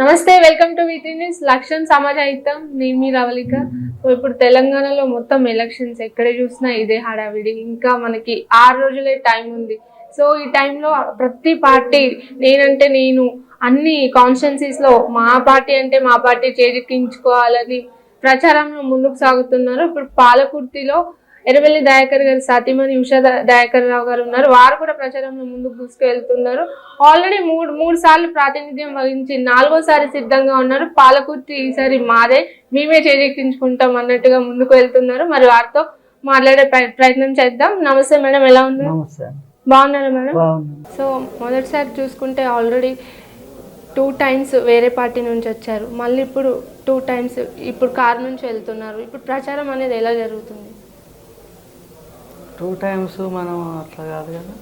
నమస్తే welcome to వీటీ news. లక్ష్యం సమాజాయితం నేను మీ రవళిక ఇప్పుడు తెలంగాణలో మొత్తం ఎలక్షన్స్ ఎక్కడ చూసినా ఇదే హడావిడి. ఇంకా మనకి ఆరు రోజులే టైం ఉంది. సో ఈ టైంలో ప్రతి పార్టీ నేనంటే నేను అన్ని కాన్స్టిట్యున్సీస్లో మా పార్టీ అంటే మా పార్టీ చేజిక్కించుకోవాలని ప్రచారంలో ముందుకు సాగుతున్నారు. ఇప్పుడు పాలకుర్తిలో ఎర్రవెల్లి దయాకర్ గారి సతీమణి ఉషా దయాకర్ రావు గారు ఉన్నారు. వారు కూడా ప్రచారంలో ముందుకు దూసుకెళ్తున్నారు. ఆల్రెడీ మూడు మూడు సార్లు ప్రాతినిధ్యం వహించి నాలుగోసారి సిద్ధంగా ఉన్నారు. పాలకుర్తి ఈసారి మాదే మేమే చేజెక్కించుకుంటాం అన్నట్టుగా ముందుకు వెళ్తున్నారు. మరి వారితో మాట్లాడే ప్రయ- ప్రయత్నం చేద్దాం. నమస్తే మేడం ఎలా ఉన్నారు? నమస్తే. బాగున్నారా మేడం? సో మొదటిసారి చూసుకుంటే ఆల్రెడీ టూ టైమ్స్ వేరే పార్టీ నుంచి వచ్చారు. మళ్ళీ ఇప్పుడు టూ టైమ్స్ ఇప్పుడు కార్ నుంచి వెళ్తున్నారు. ఇప్పుడు ప్రచారం అనేది ఎలా జరుగుతుంది? టూ టైమ్స్ మనం అట్లా కాదు కదా.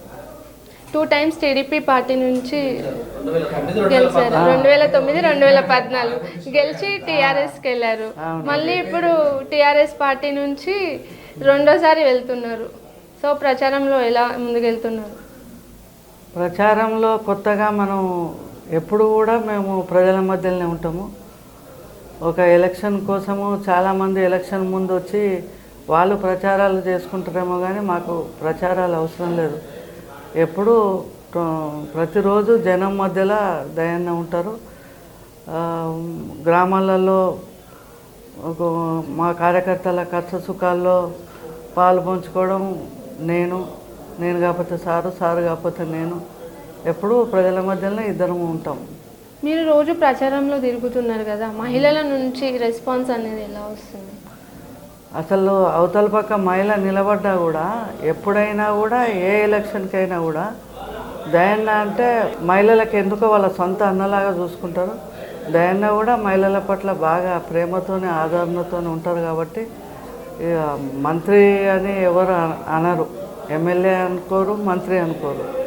టూ టైమ్స్ టీడీపీ పార్టీ నుంచి గెలిచారు. రెండు వేల తొమ్మిది రెండు వేల పద్నాలుగు. గెలిచి టీఆర్ఎస్కి వెళ్ళారు. మళ్ళీ ఇప్పుడు టీఆర్ఎస్ పార్టీ నుంచి రెండోసారి వెళ్తున్నారు. సో ప్రచారంలో ఎలా ముందుకెళ్తున్నారు? ప్రచారంలో కొత్తగా మనం ఎప్పుడు కూడా మేము ప్రజల మధ్యలోనే ఉంటాము. ఒక ఎలక్షన్ కోసము చాలామంది ఎలక్షన్ ముందు వచ్చి వాళ్ళు ప్రచారాలు చేసుకుంటారేమో కానీ మాకు ప్రచారాలు అవసరం లేదు. ఎప్పుడు ప్రతిరోజు జనం మధ్యలో దయన్న ఉంటారు. గ్రామాలలో ఒక మా కార్యకర్తల కష్ట సుఖాల్లో పాలు పంచుకోవడం నేను నేను కాకపోతే సారు సారు కాకపోతే నేను. ఎప్పుడూ ప్రజల మధ్యలో ఇద్దరం ఉంటాం. మీరు రోజు ప్రచారంలో తిరుగుతున్నారు కదా మహిళల నుంచి రెస్పాన్స్ అనేది ఎలా వస్తుంది? అసలు అవతల పక్క మహిళ నిలబడ్డా కూడా ఎప్పుడైనా కూడా ఏ ఎలక్షన్కైనా కూడా దయన్న అంటే మహిళలకు ఎందుకో వాళ్ళ సొంత అన్నలాగా చూసుకుంటారు. దయన్న కూడా మహిళల పట్ల బాగా ప్రేమతోనే ఆదరణతోనే ఉంటారు కాబట్టి ఇక మంత్రి అని ఎవరు అన- అనరు. ఎమ్మెల్యే అనుకోరు మంత్రి అనుకోరు.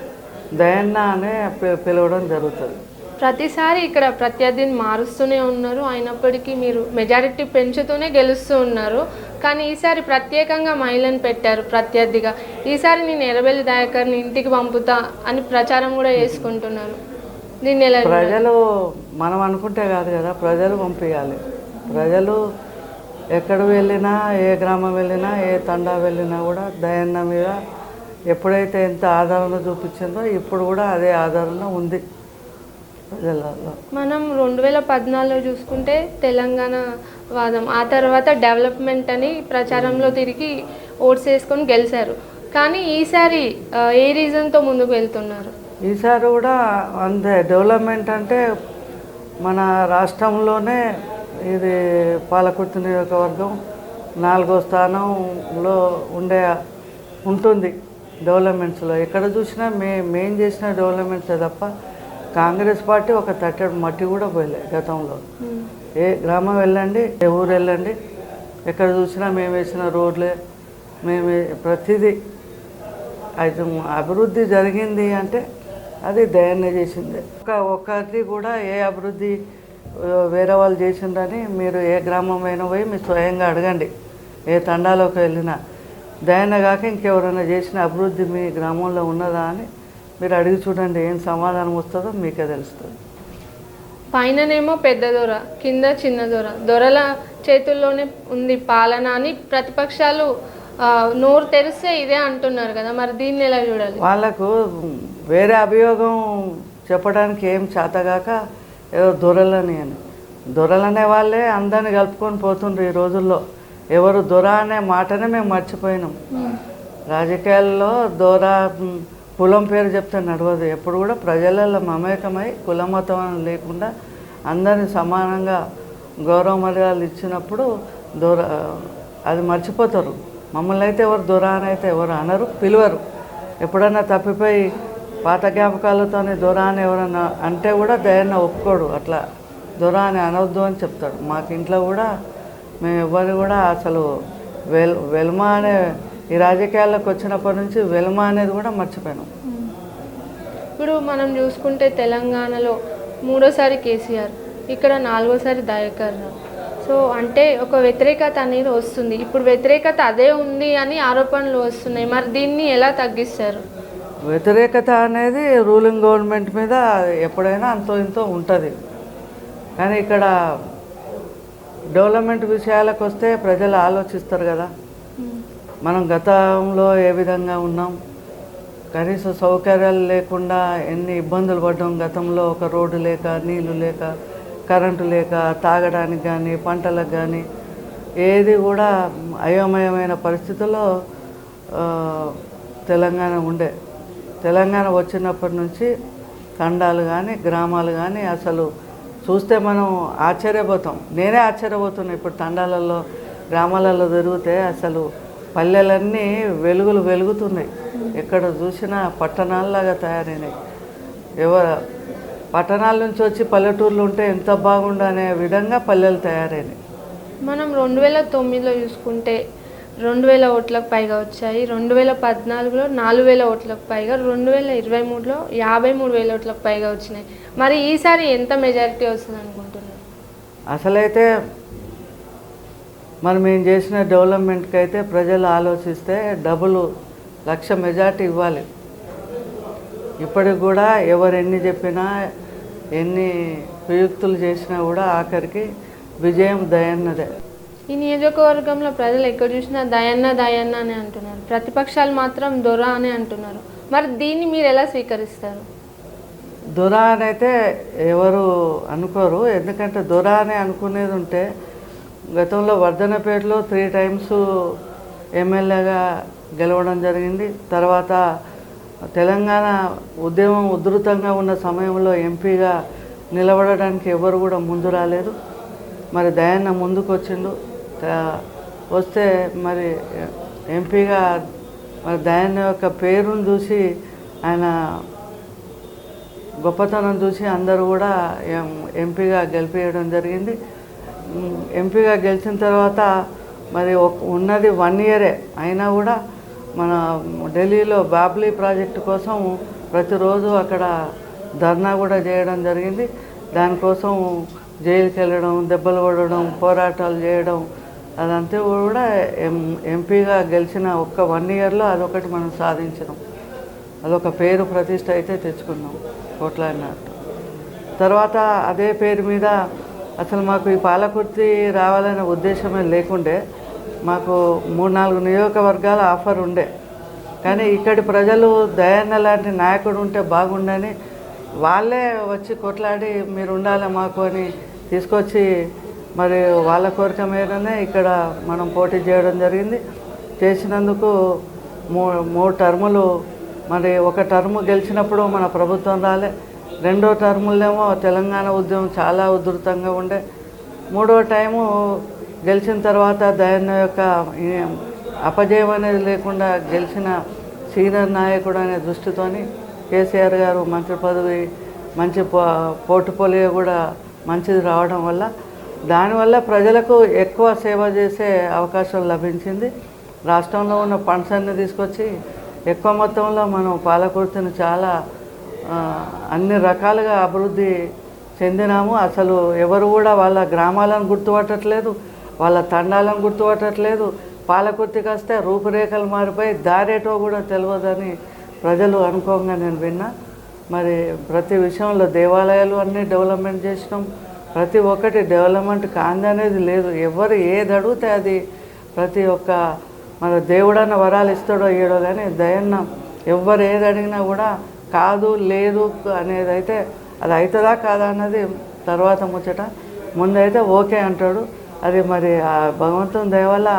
దయన్న అనే పిలవడం జరుగుతుంది. ప్రతిసారి ఇక్కడ ప్రత్యర్థిని మారుస్తూనే ఉన్నారు. అయినప్పటికీ మీరు మెజారిటీ పెంచుతూనే గెలుస్తూ ఉన్నారు. కానీ ఈసారి ప్రత్యేకంగా మహిళను పెట్టారు ప్రత్యర్థిగా. ఈసారి నేను ఎర్రబెల్లి దయాకర్ని ఇంటికి పంపుతా అని ప్రచారం కూడా చేసుకుంటున్నారు దీన్ని ఎలా? ప్రజలు మనం అనుకుంటే కాదు కదా ప్రజలు పంపించాలి ప్రజలు ఎక్కడ వెళ్ళినా ఏ గ్రామం వెళ్ళినా ఏ తండా వెళ్ళినా కూడా దయన్న మీద ఎప్పుడైతే ఎంత ఆదరణ చూపించిందో ఇప్పుడు కూడా అదే ఆదరణ ఉంది. ప్రజలలో. మనం రెండు వేల పద్నాలుగులో చూసుకుంటే తెలంగాణ వాదం. ఆ తర్వాత డెవలప్మెంట్ అని ప్రచారంలో తిరిగి ఓట్స్ వేసుకొని గెలిచారు. కానీ ఈసారి ఏ రీజన్తో ముందుకు వెళ్తున్నారు? ఈసారి కూడా అంతే. డెవలప్మెంట్ అంటే మన రాష్ట్రంలోనే ఇది పాలకుర్తి నియోజకవర్గం నాలుగో స్థానంలో ఉండే ఉంటుంది డెవలప్మెంట్స్లో. ఎక్కడ చూసినా మే మేం చేసిన డెవలప్మెంట్సే తప్ప కాంగ్రెస్ పార్టీ ఒక తట్టెడు మట్టి కూడా పోయలే గతంలో. ఏ గ్రామం వెళ్ళండి ఏ ఊరు వెళ్ళండి ఎక్కడ చూసినా మేము వేసిన రోడ్లే మేము ప్రతిదీ అయితే అభివృద్ధి జరిగింది అంటే అది దయాన్నే చేసింది. ఒక ఒక్కటి కూడా ఏ అభివృద్ధి వేరే వాళ్ళు చేసిందని మీరు ఏ గ్రామం అయినా పోయి మీరు స్వయంగా అడగండి. ఏ తండాలోకి వెళ్ళినా దయాన్న కాక ఇంకెవరైనా చేసిన అభివృద్ధి మీ గ్రామంలో ఉన్నదా అని మీరు అడిగి చూడండి ఏం సమాధానం వస్తుందో మీకే తెలుస్తుంది. పైననేమో పెద్ద దొర కింద చిన్న దొర. దొరల చేతుల్లోనే ఉంది పాలన అని ప్రతిపక్షాలు నోరు తెరిస్తే ఇదే అంటున్నారు కదా. మరి దీన్ని ఎలా చూడాలి? వాళ్ళకు వేరే అభియోగం చెప్పడానికి ఏం చేతగాక ఏదో దొరలని అని. దొరలనే వాళ్ళే అందరిని కలుపుకొని పోతుండ్రు ఈ రోజుల్లో. ఎవరు దొర అనే మాటనే మేము మర్చిపోయినాం. రాజకీయాల్లో దొర కులం పేరు చెప్తే నడవదు. ఎప్పుడు కూడా ప్రజలలో మమేకమై కులమతం లేకుండా అందరిని సమానంగా గౌరవ మర్యాదలు ఇచ్చినప్పుడు దూర అది మర్చిపోతారు. మమ్మల్ని అయితే ఎవరు దొర అయితే ఎవరు అనరు పిలువరు. ఎప్పుడన్నా తప్పిపోయి పాత జ్ఞాపకాలతోనే దూరాన్ని అని ఎవరన్నా అంటే కూడా దయన్న ఒప్పుకోడు. అట్లా దూరాన్ని అని అనవద్దు అని చెప్తాడు. మాకు ఇంట్లో కూడా మేము ఎవరు కూడా అసలు వెల్ వెల్మా అనే ఈ రాజకీయాల్లోకి వచ్చినప్పటి నుంచి వెల్మ అనేది కూడా మర్చిపోయినాం. ఇప్పుడు మనం చూసుకుంటే తెలంగాణలో మూడోసారి కేసీఆర్ ఇక్కడ నాలుగోసారి దయాకర్ సో అంటే ఒక వ్యతిరేకత అనేది వస్తుంది. ఇప్పుడు వ్యతిరేకత అదే ఉంది అని ఆరోపణలు వస్తున్నాయి. మరి దీన్ని ఎలా తగ్గిస్తారు? వ్యతిరేకత అనేది రూలింగ్ గవర్నమెంట్ మీద ఎప్పుడైనా అంతో ఇంతో ఉంటుంది. కానీ ఇక్కడ డెవలప్మెంట్ విషయాలకు వస్తే ప్రజలు ఆలోచిస్తారు కదా. మనం గతంలో ఏ విధంగా ఉన్నాం? కనీస సౌకర్యాలు లేకుండా ఎన్ని ఇబ్బందులు పడ్డాం? గతంలో ఒక రోడ్డు లేక నీళ్ళు లేక కరెంటు లేక తాగడానికి కానీ పంటలకు కానీ ఏది కూడా అయోమయమైన పరిస్థితుల్లో తెలంగాణ ఉండే. తెలంగాణ వచ్చినప్పటి నుంచి తండాలు కానీ గ్రామాలు కానీ అసలు చూస్తే మనం ఆశ్చర్యపోతాం. నేనే ఆశ్చర్యపోతున్నాను ఇప్పుడు తండాలలో గ్రామాలలో జరిగితే అసలు పల్లెలన్నీ వెలుగులు వెలుగుతున్నాయి. ఎక్కడ చూసినా పట్టణాల్లాగా తయారైనాయి. ఎవరు పట్టణాల నుంచి వచ్చి పల్లెటూర్లు ఉంటే ఎంత బాగుండు అనే విధంగా పల్లెలు తయారైనాయి. మనం రెండు వేల తొమ్మిదిలో చూసుకుంటే రెండు వేల ఓట్లకు పైగా వచ్చాయి. రెండు వేల పద్నాలుగులో నాలుగు వేల ఓట్లకు పైగా రెండు వేల ఇరవై మూడులో యాభై మూడు వేల ఓట్లకు పైగా వచ్చినాయి. మరి ఈసారి ఎంత మెజారిటీ వస్తుంది అనుకుంటున్నారు అసలైతే మనం ఏం చేసిన డెవలప్మెంట్కి అయితే ప్రజలు ఆలోచిస్తే డబుల్ లక్ష మెజార్టీ ఇవ్వాలి. ఇప్పటికి కూడా ఎవరు ఎన్ని చెప్పినా ఎన్ని ప్రయుక్తులు చేసినా కూడా ఆఖరికి విజయం దయన్నదే. ఈ నియోజకవర్గంలో ప్రజలు ఎక్కడ చూసినా దయన్న దయన్న అని అంటున్నారు. ప్రతిపక్షాలు మాత్రం దొర అని అంటున్నారు. మరి దీన్ని మీరు ఎలా స్వీకరిస్తారు? దొర అని అయితే ఎవరు అనుకోరు. ఎందుకంటే దొర అని అనుకునేది ఉంటే గతంలో వర్ధనపేటలో త్రీ టైమ్స్ ఎమ్మెల్యేగా గెలవడం జరిగింది. తర్వాత తెలంగాణ ఉద్యమం ఉధృతంగా ఉన్న సమయంలో ఎంపీగా నిలబడడానికి ఎవరు కూడా ముందు రాలేదు. మరి దయాన్న ముందుకు వచ్చిండు వస్తే మరి ఎంపీగా మరి దయాన్న యొక్క పేరును చూసి ఆయన గొప్పతనం చూసి అందరూ కూడా ఎం- ఎంపీగా గెలిపేయడం జరిగింది. ఎంపీగా గెలిచిన తర్వాత మరి ఉన్నది వన్ ఇయరే అయినా కూడా మన ఢిల్లీలో బాబ్లీ ప్రాజెక్టు కోసం ప్రతిరోజు అక్కడ ధర్నా కూడా చేయడం జరిగింది. దానికోసం జైలుకి వెళ్ళడం దెబ్బలు కొడడం పోరాటాలు చేయడం అదంతా కూడా ఎం ఎంపీగా గెలిచిన ఒక్క వన్ ఇయర్లో అదొకటి మనం సాధించినాం. అదొక పేరు ప్రతిష్ట అయితే తెచ్చుకున్నాం కొట్లాడినట్టు తర్వాత అదే పేరు మీద అసలు మాకు ఈ పాలకుర్తి రావాలనే ఉద్దేశమే లేకుండే. మాకు మూడు నాలుగు నియోజకవర్గాల ఆఫర్ ఉండే. కానీ ఇక్కడి ప్రజలు దయాన్న లాంటి నాయకుడు ఉంటే బాగుండని. వాళ్ళే వచ్చి కొట్లాడి మీరు ఉండాలి మాకు అని తీసుకొచ్చి మరి వాళ్ళ కోరిక మీదనే ఇక్కడ మనం పోటీ చేయడం జరిగింది. చేసినందుకు మూ మూడు టర్ములు. మరి ఒక టర్ము గెలిచినప్పుడు మన ప్రభుత్వం రాలే. రెండో టర్ములేమో తెలంగాణ ఉద్యమం చాలా ఉధృతంగా ఉండే. మూడో టైము గెలిచిన తర్వాత దయన్న యొక్క అపజయం అనేది లేకుండా గెలిచిన సీనియర్ నాయకుడు అనే దృష్టితోని కేసీఆర్ గారు మంత్రి పదవి మంచి పోర్టుపోలియో కూడా మంచిది రావడం వల్ల దానివల్ల ప్రజలకు ఎక్కువ సేవ చేసే అవకాశం లభించింది. రాష్ట్రంలో ఉన్న ఫండ్స్ అన్ని తీసుకొచ్చి ఎక్కువ మొత్తంలో మనం పాలకుర్తిని చాలా అన్ని రకాలుగా అభివృద్ధి చెందినాము. అసలు ఎవరు కూడా వాళ్ళ గ్రామాలను గుర్తుపట్టట్లేదు వాళ్ళ తండాలను గుర్తుపట్టట్లేదు. పాలకుర్తికి వస్తే రూపురేఖలు మారిపోయి దారేటో కూడా తెలియదని ప్రజలు అనుకోగా నేను విన్నా. మరి ప్రతి విషయంలో దేవాలయాలు అన్నీ డెవలప్మెంట్ చేసినాం. ప్రతి ఒక్కటి డెవలప్మెంట్ కాందనేది లేదు. ఎవరు ఏది అడిగితే అది ప్రతి ఒక్క మన దేవుడన్న వరాలు ఇస్తాడో ఇయ్యడో కానీ దయన్న. ఎవరు ఏది అడిగినా కూడా కాదు లేదు అనేది అయితే అది అవుతుందా కాదా అన్నది తర్వాత ముచ్చట. ముందైతే ఓకే అంటాడు. అది మరి ఆ భగవంతుని దయ వల్ల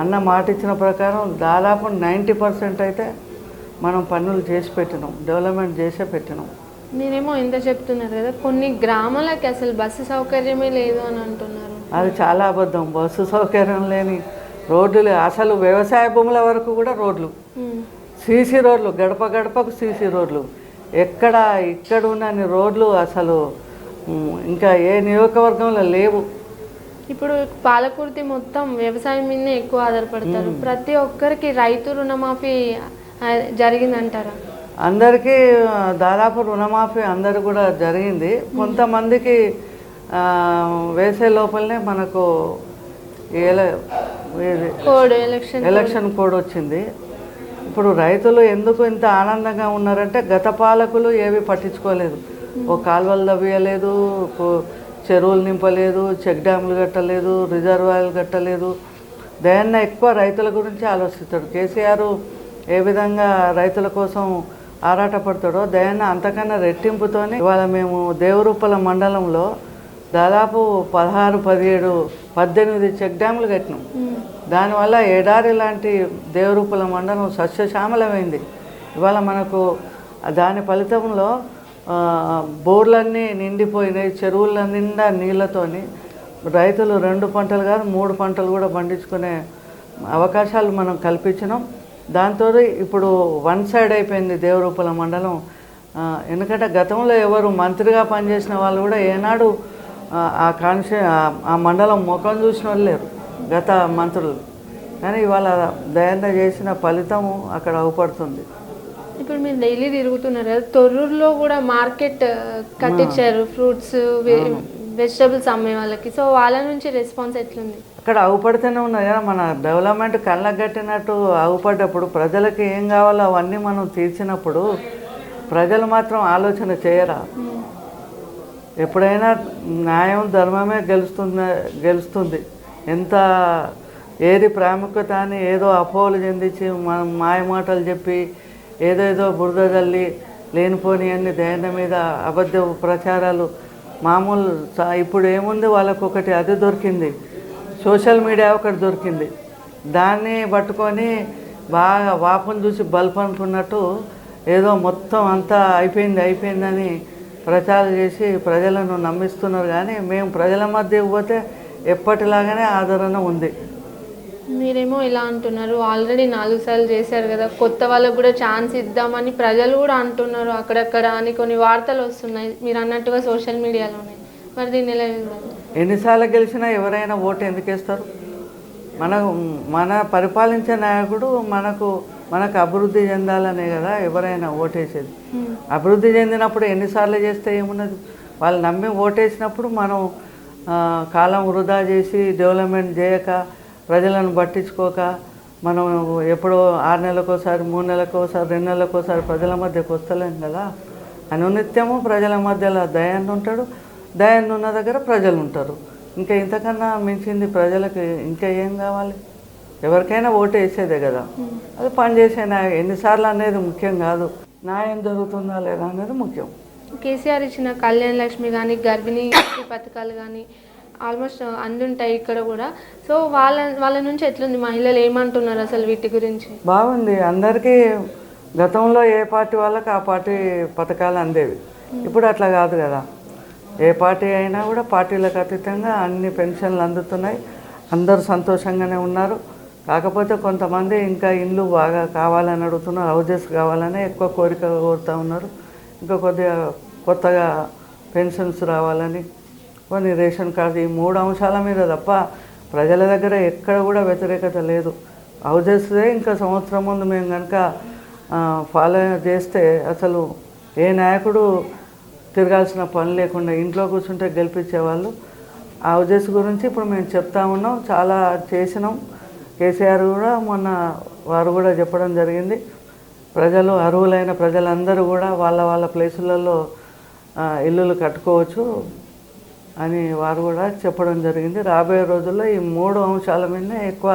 అన్న మాట ఇచ్చిన ప్రకారం దాదాపు నైంటీ పర్సెంట్ అయితే మనం పనులు చేసి పెట్టినాం డెవలప్మెంట్ చేసే పెట్టినాం. మీరేమో ఎంత చెప్తున్నారు కదా కొన్ని గ్రామాలకి అసలు బస్సు సౌకర్యమే లేదు అని అంటున్నారు. అది చాలా అబద్ధం. బస్సు సౌకర్యం లేని రోడ్లు అసలు వ్యవసాయ భూముల వరకు కూడా రోడ్లు. సీసీ రోడ్లు గడప గడపకు సీసీ రోడ్లు. ఎక్కడ ఇక్కడ ఉన్నన్ని రోడ్లు అసలు ఇంకా ఏ నియోజకవర్గంలో లేవు. ఇప్పుడు పాలకుర్తి మొత్తం వ్యవసాయం మీదనే ఎక్కువ ఆధారపడతారు. ప్రతి ఒక్కరికి రైతు రుణమాఫీ జరిగిందంటారా? అందరికీ దాదాపు రుణమాఫీ అందరు కూడా జరిగింది. కొంతమందికి వేసే లోపలనే మనకు ఏల- ఇది కోడ్ ఎలక్షన్ ఎలక్షన్ కోడ్ వచ్చింది. ఇప్పుడు రైతులు ఎందుకు ఇంత ఆనందంగా ఉన్నారంటే గత పాలకులు ఏవి పట్టించుకోలేదు. ఓ కాలువలు తవ్వియలేదు చెరువులు నింపలేదు చెక్ డ్యాములు కట్టలేదు రిజర్వాయర్లు కట్టలేదు. దయన్న ఎక్కువ రైతుల గురించి ఆలోచిస్తాడు. కేసీఆర్ ఏ విధంగా రైతుల కోసం ఆరాటపడతాడో దయన్న అంతకన్నా రెట్టింపుతోనే ఇవాళ మేము దేవరూపల మండలంలో దాదాపు పదహారు పదిహేడు పద్దెనిమిది చెక్ డ్యాములు కట్టినాం. దానివల్ల ఎడారి లాంటి దేవరూపల మండలం సస్యశ్యామలమైంది. ఇవాళ మనకు దాని ఫలితంలో బోర్లన్నీ నిండిపోయినాయి చెరువుల నిండా నీళ్ళతోని రైతులు రెండు పంటలు కాదు మూడు పంటలు కూడా పండించుకునే అవకాశాలు మనం కల్పించినాం. దాంతో ఇప్పుడు వన్ సైడ్ అయిపోయింది దేవరూపల మండలం. ఎందుకంటే గతంలో ఎవరు మంత్రిగా పనిచేసిన వాళ్ళు కూడా ఏనాడు ఆ, కాన్షి ఆ- మండలం ముఖం చూసిన వాళ్ళు లేరు గత మంత్రులు. కానీ ఇవాళ దయంగా చేసిన ఫలితం అక్కడ అవపడుతుంది. ఇప్పుడు మీరు డైలీ తిరుగుతున్నారు కదా తొర్రూరులో కూడా మార్కెట్ కట్టించారు ఫ్రూట్స్ వెజిటబుల్స్ అమ్మే వాళ్ళకి. సో వాళ్ళ నుంచి రెస్పాన్స్ ఎట్లుంది? అక్కడ అవుపడితేనే ఉన్నాయి కదా మన డెవలప్మెంట్ కళ్ళకు కట్టినట్టు అవుపడ్డప్పుడు ప్రజలకి ఏం కావాలో అవన్నీ మనం తీర్చినప్పుడు ప్రజలు మాత్రం ఆలోచన చేయరా? ఎప్పుడైనా న్యాయం ధర్మమే గెలుస్తుంది గెలుస్తుంది. ఎంత ఏది ప్రాముఖ్యత అని ఏదో అపోహలు చెందించి మనం మాయ మాటలు చెప్పి ఏదేదో బురద జల్లి లేనిపోని అన్ని దయన మీద అబద్ధ ప్రచారాలు మామూలు స- ఇప్పుడు ఏముంది వాళ్ళకు ఒకటి అది దొరికింది. సోషల్ మీడియా ఒకటి దొరికింది. దాన్ని పట్టుకొని బాగా వాపను చూసి బల్బ్ అనుకున్నట్టు ఏదో మొత్తం అంతా అయిపోయింది అయిపోయిందని ప్రచారం చేసి ప్రజలను నమ్మిస్తున్నారు కానీ మేము ప్రజల మధ్య పోతే ఎప్పటిలాగానే ఆదరణ ఉంది. మీరేమో ఇలా అంటున్నారు. ఆల్రెడీ నాలుగు సార్లు చేశారు కదా. కొత్త వాళ్ళకు కూడా ఛాన్స్ ఇద్దామని ప్రజలు కూడా అంటున్నారు. అక్కడక్కడ అని కొన్ని వార్తలు వస్తున్నాయి. మీరు అన్నట్టుగా సోషల్ మీడియాలోనే. మరి దీన్ని ఎలా? ఎన్నిసార్లు గెలిచినా ఎవరైనా ఓటు ఎందుకు వేస్తారు? మన మన పరిపాలించే నాయకుడు మనకు మనకు అభివృద్ధి చెందాలనే కదా ఎవరైనా ఓటేసేది. అభివృద్ధి చెందినప్పుడు ఎన్నిసార్లు చేస్తే ఏమున్నది? వాళ్ళు నమ్మి ఓటేసినప్పుడు మనం కాలం వృధా చేసి డెవలప్మెంట్ చేయక ప్రజలను పట్టించుకోక మనం ఎప్పుడో ఆరు నెలలకోసారి మూడు నెలలకోసారి రెండు నెలలకోసారి ప్రజల మధ్యకు వస్తలేం కదా? అనునిత్యము ప్రజల మధ్యలో దయాన్ని ఉంటాడు. దయాన్ని ఉన్న దగ్గర ప్రజలు ఉంటారు. ఇంకా ఇంతకన్నా మించింది ప్రజలకు ఇంకా ఏం కావాలి? ఎవరికైనా ఓటు వేసేదే కదా. అది పనిచేసే న్యాయం ఎన్నిసార్లు అనేది ముఖ్యం కాదు. న్యాయం జరుగుతుందా లేదా అనేది ముఖ్యం. కేసీఆర్ ఇచ్చిన కళ్యాణ్ లక్ష్మి కానీ గర్భిణీ పథకాలు కానీ ఆల్మోస్ట్ అందుంటాయి ఇక్కడ కూడా. సో వాళ్ళ వాళ్ళ నుంచి ఎట్లుంది? మహిళలు ఏమంటున్నారు అసలు వీటి గురించి? బాగుంది. అందరికీ గతంలో ఏ పార్టీ వాళ్ళకి ఆ పార్టీ పథకాలు అందేవి. ఇప్పుడు అట్లా కాదు కదా. ఏ పార్టీ అయినా కూడా పార్టీలకు అతీతంగా అన్ని పెన్షన్లు అందుతున్నాయి. అందరూ సంతోషంగానే ఉన్నారు. కాకపోతే కొంతమంది ఇంకా ఇండ్లు బాగా కావాలని అడుగుతున్నారు హౌజెస్ కావాలని ఎక్కువ కోరిక కోరుతూ ఉన్నారు. ఇంకా కొద్దిగా కొత్తగా పెన్షన్స్ రావాలని కొన్ని రేషన్ కార్డు ఈ మూడు అంశాల మీద తప్ప ప్రజల దగ్గర ఎక్కడ కూడా వ్యతిరేకత లేదు. హౌజెస్దే ఇంకా సంవత్సరం ముందు మేము కనుక ఫాలో చేస్తే అసలు ఏ నాయకుడు తిరగాల్సిన పని లేకుండా ఇంట్లో కూర్చుంటే గెలిపించేవాళ్ళు. ఆ హౌజెస్ గురించి ఇప్పుడు మేము చెప్తా ఉన్నాం చాలా చేసినాం. కేసీఆర్ కూడా మొన్న వారు కూడా చెప్పడం జరిగింది. ప్రజలు అర్హులైన ప్రజలందరూ కూడా వాళ్ళ వాళ్ళ ప్లేసులలో ఇల్లులు కట్టుకోవచ్చు అని వారు కూడా చెప్పడం జరిగింది. రాబోయే రోజుల్లో ఈ మూడు అంశాల మీదనే ఎక్కువ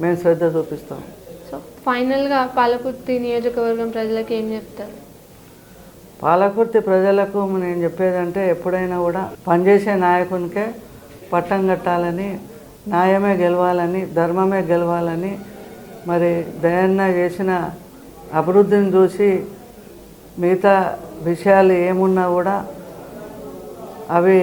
మేము శ్రద్ధ చూపిస్తాం. సో ఫైనల్గా పాలకుర్తి నియోజకవర్గం ప్రజలకు ఏం చెప్తారు? పాలకుర్తి ప్రజలకు నేను చెప్పేదంటే ఎప్పుడైనా కూడా పనిచేసే నాయకునికే పట్టం కట్టాలని న్యాయమే గెలవాలని ధర్మమే గెలవాలని మరి దయన్న చేసిన అభివృద్ధిని చూసి మిగతా విషయాలు ఏమున్నా కూడా అవి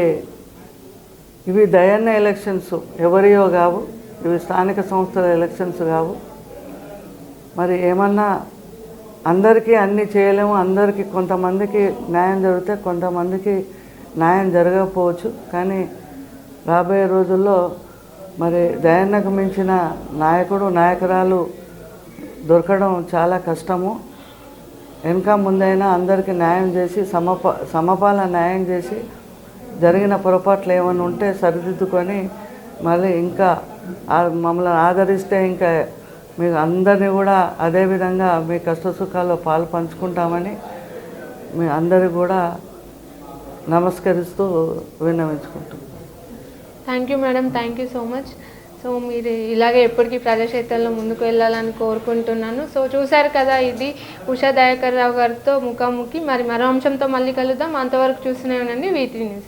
ఇవి దయన్న ఎలక్షన్స్. ఎవరియో కావు ఇవి స్థానిక సంస్థల ఎలక్షన్స్ కావు. మరి ఏమన్నా అందరికీ అన్నీ చేయలేము అందరికీ కొంతమందికి న్యాయం జరిగితే కొంతమందికి న్యాయం జరగకపోవచ్చు. కానీ రాబోయే రోజుల్లో మరి దయన్నకు మించిన నాయకుడు నాయకురాలు దొరకడం చాలా కష్టము. వెనక ముందైనా అందరికీ న్యాయం చేసి సమప సమపాల న్యాయం చేసి జరిగిన పొరపాట్లు ఏమైనా ఉంటే సరిదిద్దుకొని మళ్ళీ ఇంకా మమ్మల్ని ఆదరిస్తే ఇంకా మీకు అందరినీ కూడా అదేవిధంగా మీ కష్ట సుఖాల్లో పాలు పంచుకుంటామని మీ అందరికీ కూడా నమస్కరిస్తూ విన్నవించుకుంటున్నాం. Thank you madam thank you so much. So మీరు ఇలాగే ఎప్పటికీ ప్రజాక్షేత్రంలో ముందుకు వెళ్ళాలని కోరుకుంటున్నాను. సో చూశారు కదా ఇది ఉషా దయాకర్ రావు గారితో ముఖాముఖి. మరి మరో అంశంతో మళ్ళీ కలుద్దాం. అంతవరకు చూస్తూనే ఉండండి వీటి న్యూస్.